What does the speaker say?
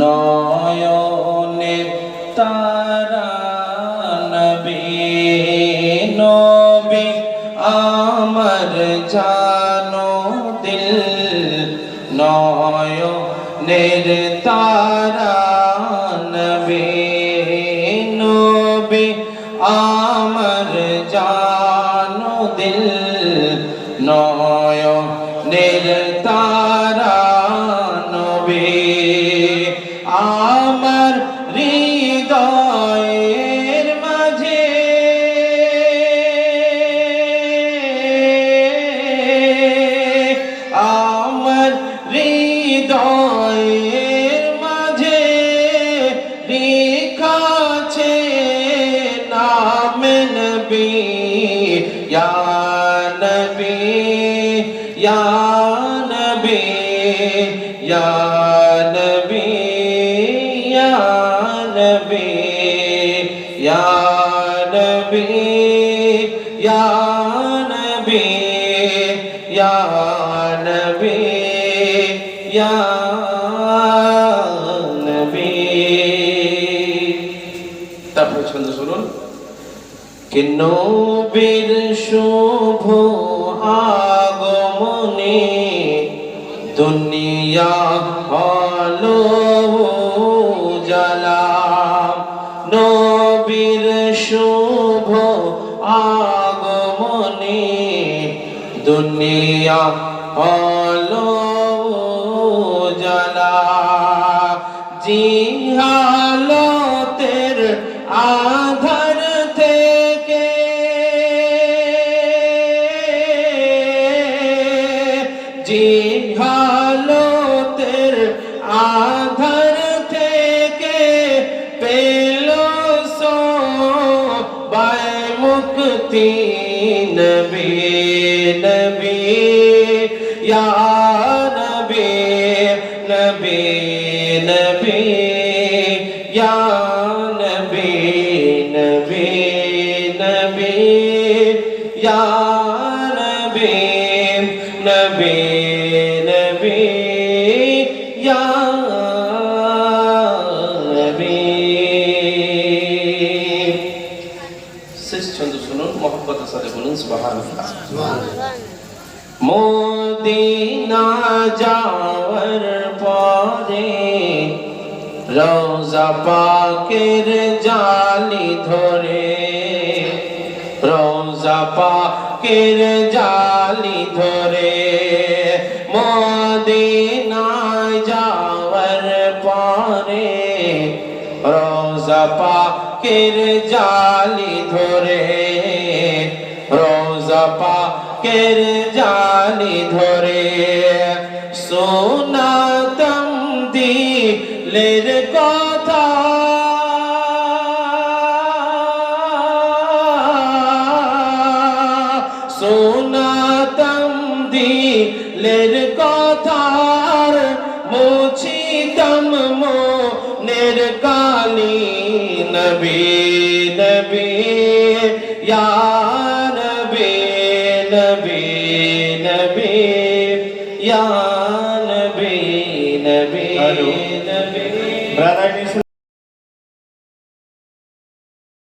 নয়নে তারা নবী নবী আমার জানো দিল। নয়নের তারা নবী নবী আমার জানো দিল। নয়নের তারা Ya Nabi Ya Nabi Ya Nabi Ya Nabi Ya Nabi Ya Nabi Ya Nabi. তারপরে ছন্দ শুনুন কে শুভ দুনিয়া হলো জালা নবীর শুভ আগমনে দুনিয়া হলো জালা জিহালতের আধার জিহালতের আধার থেকে পেল সো বাই মুক্তি নবী নবী ইয়া নবী নবী নবী ইয়া নবী নবী নবী ইয়া নবী নবী মোহাম্মতের সাথে বলুন, সুবহানাল্লাহ। মদিনা যাওয়ার পরে রোজা পাকের জালি ধরে রোজা পাকের জালি ধরে মদিনা যাওয়ার পরে রোজা পাকের জালি ধরে রোজা পাকের জালি ধরে সোনাতম দিলের কথা। সোনাতম দিলের কথার মুছিতম মনের কালি নবী নবী। যারা